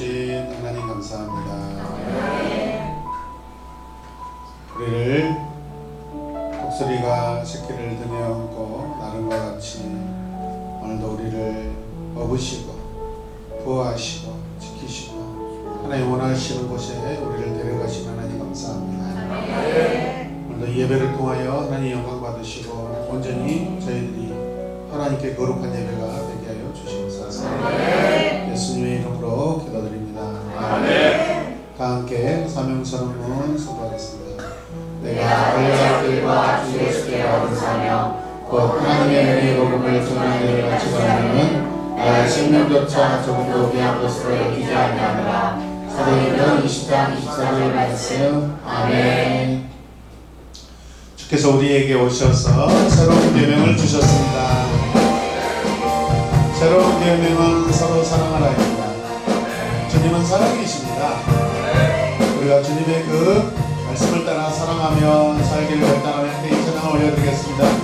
주신 하나님 감사합니다. 우리를 독수리가 새끼를 등에 얹고 나름과 같이 오늘도 우리를 업으시고 보호하시고 지키시고 하나님 원하시는 곳에 우리를 데려가신 하나님 감사합니다. 오늘도 이 예배를 통하여 하나님 영광 받으시고 온전히 저희들이 하나님께 거룩한 함께 사명선언문 선포하겠습니다. 내가 걸려갈 길과 주의스게 얻은 사명 곧 하나님의 은혜의 복음을 전하는 일을 마치고 하는 나의 생명조차 조금도 귀한 것으로 여기지 아니하노라. 사도행전 20장 24절 말씀 아멘 주께서 우리에게 오셔서 새로운 계명을 주셨습니다. 새로운 계명은 서로 사랑하라 입니다. 주님은 사랑이십니다. 우리가 주님의 그 말씀을 따라 사랑하며 살기를 함께 이 찬양을 올려드리겠습니다.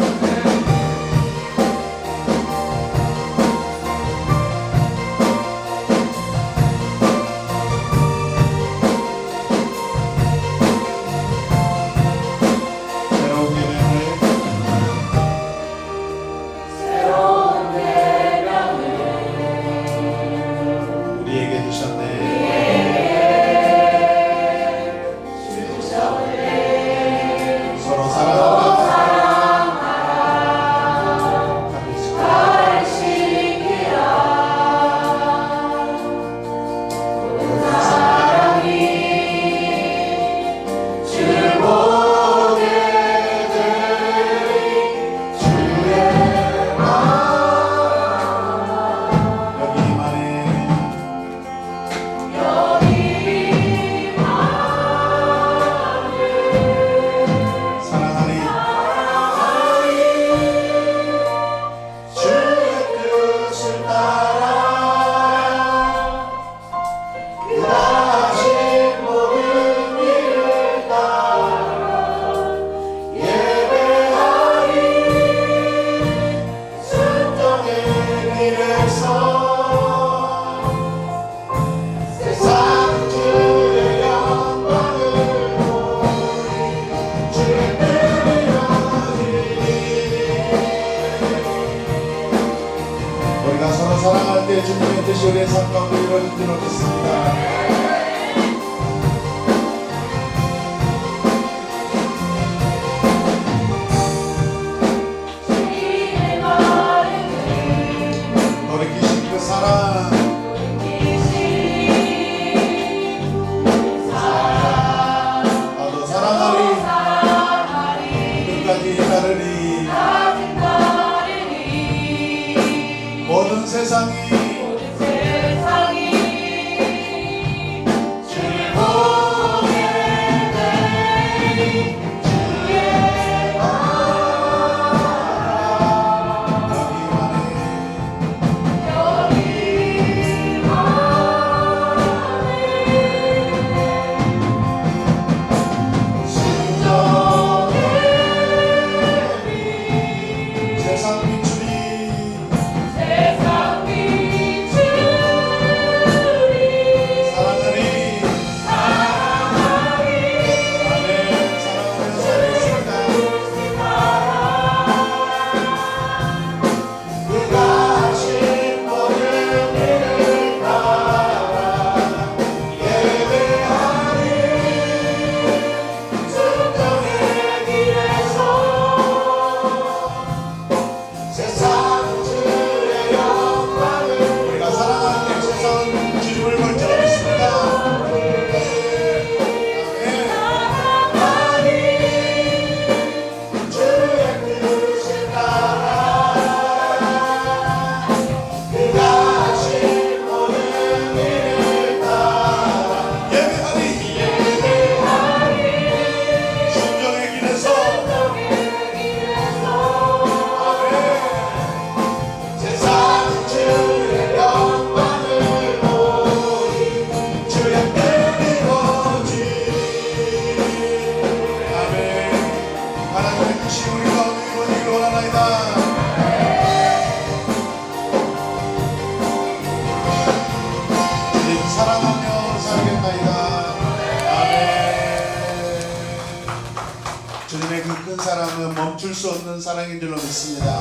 사랑은 멈출 수 없는 사랑인 줄로 믿습니다.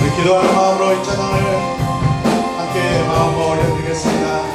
우리 기도하는 마음으로 이 찬양을 함께 마음과 올려드리겠습니다.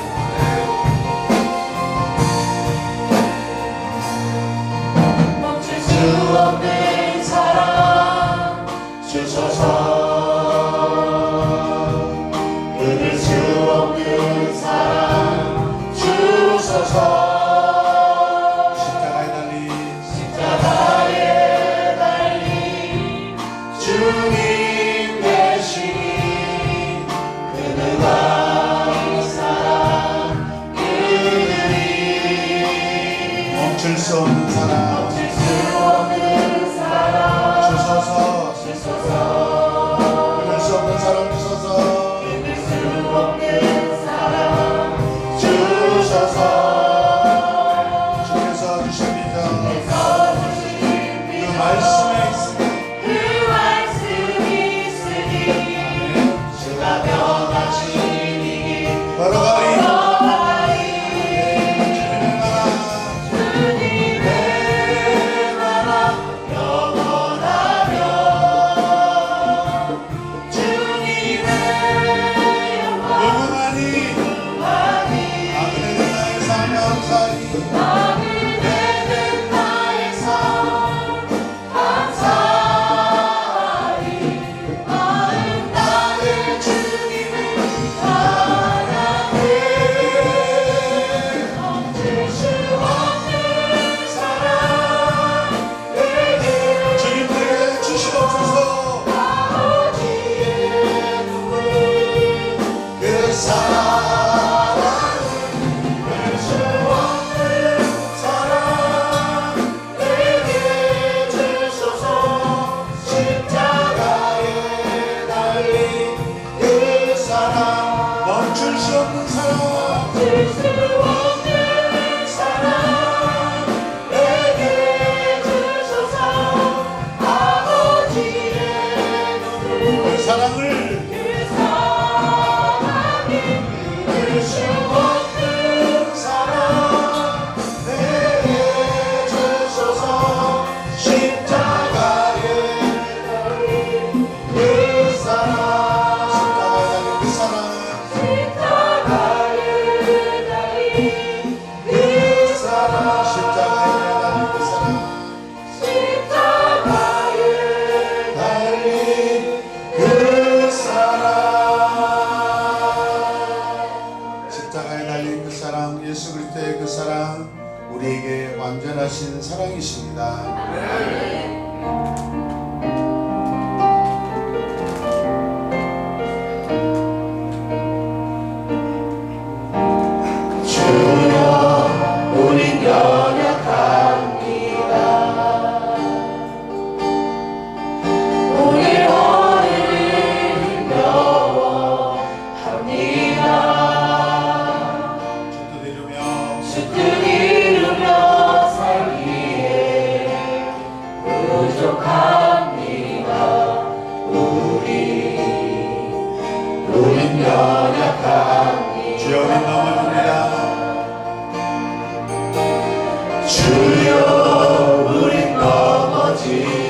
to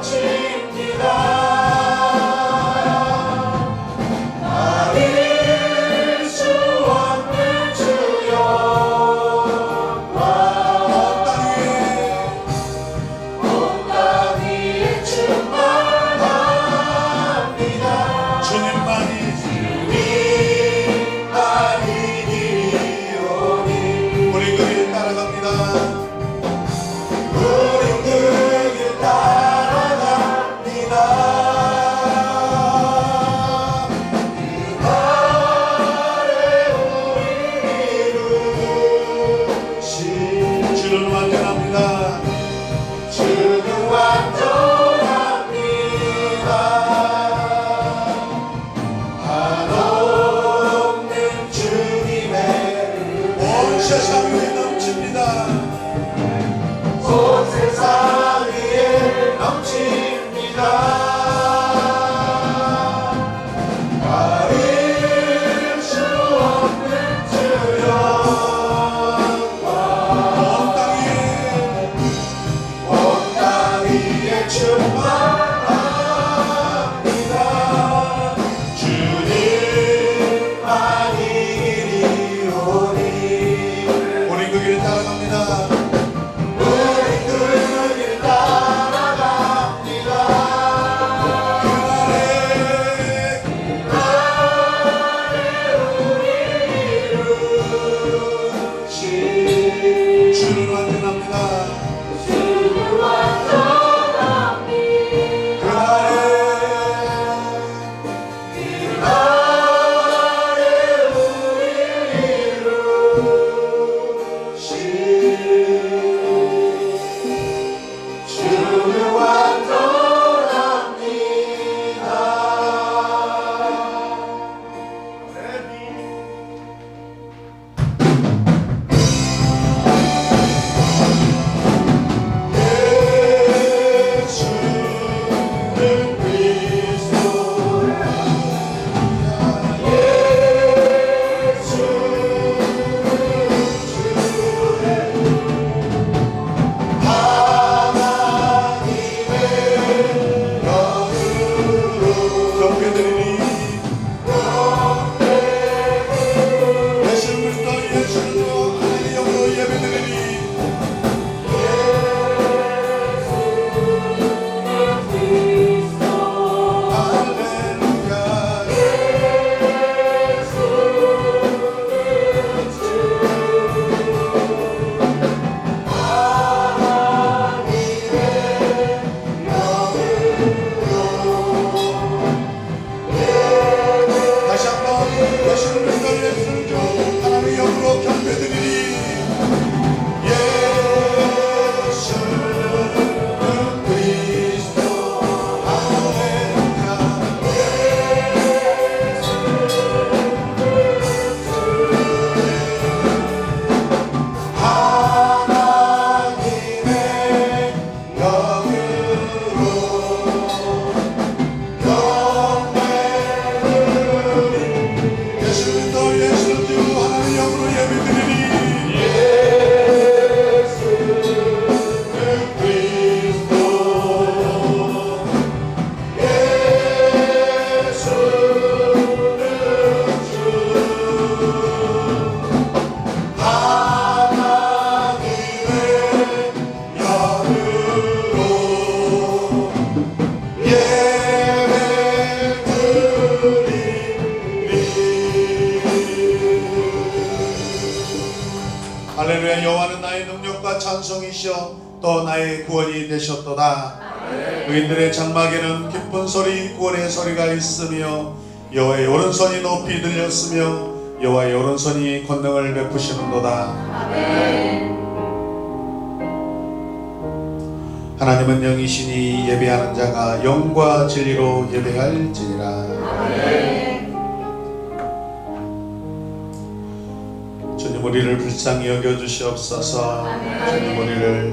Lord. 찬송이시여 또 나의 구원이 되셨도다. 의인들의 장막에는 기쁜 소리 구원의 소리가 있으며 여호와의 오른손이 높이 들렸으며 여호와의 오른손이 권능을 베푸시는도다. 하나님은 영이시니 예배하는 자가 영과 진리로 예배할지니라 우리를 불쌍히 여겨 주시옵소서. 주님 우리를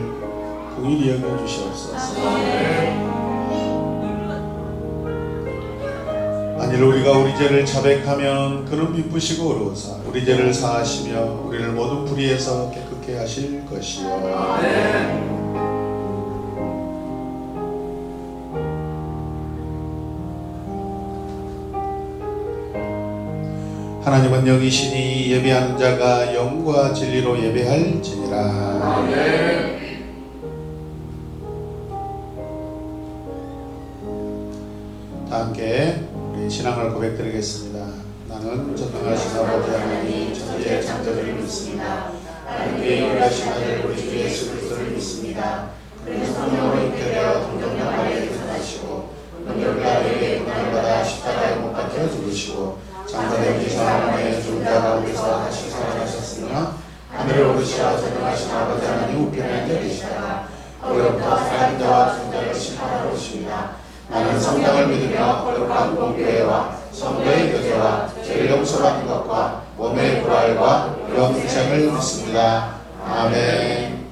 긍휼히 여겨 주시옵소서. 만일 우리가 우리 죄를 자백하면 그는 미쁘시고 의로우사 우리 죄를 사하시며 우리를 모든 불의에서 깨끗게 하실 것이요. 하나님은 영이시니 예배하는 자가 영과 진리로 예배할지니라. 다 함께 우리 신앙을 고백드리겠습니다. 나는 전능하신 아버지 하나님 천지의 창조를 믿습니다. 하나님의 인하신 아들 우리 주 예수 그리스도를 믿습니다. 그는 성령으로 잉태되어 동정녀 마리아에 태어나시고 은결과 아리에 고난받아 십자가에 못 박혀 죽으시고 장사된 죽은 자 가운데서 다시 살아나셨으나 하늘에 오르시어 전능하신 아버지 하나님 우편에 계시다가 거기로부터 살아있는 자와 죽은 자를 심판하러 오십니다. 나는 성령을 믿으며 거룩한 공교회와 성도의 교제와 죄를 용서받는 것과 몸의 부활과 영생을 믿습니다. 아멘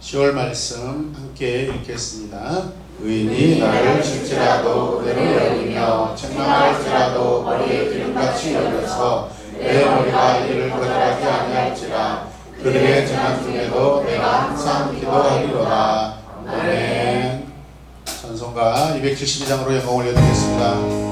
10월 말씀 함께 읽겠습니다. 의인이 나를 질지라도 그대로 여기며 책망할지라도 머리에 기름같이 여겨서 내 머리가 이를 거절하지 아니할지라 그들의 재난 중에도 내가 항상 기도하리로다. 아멘. 찬송가 272장으로 영광 올려드리겠습니다.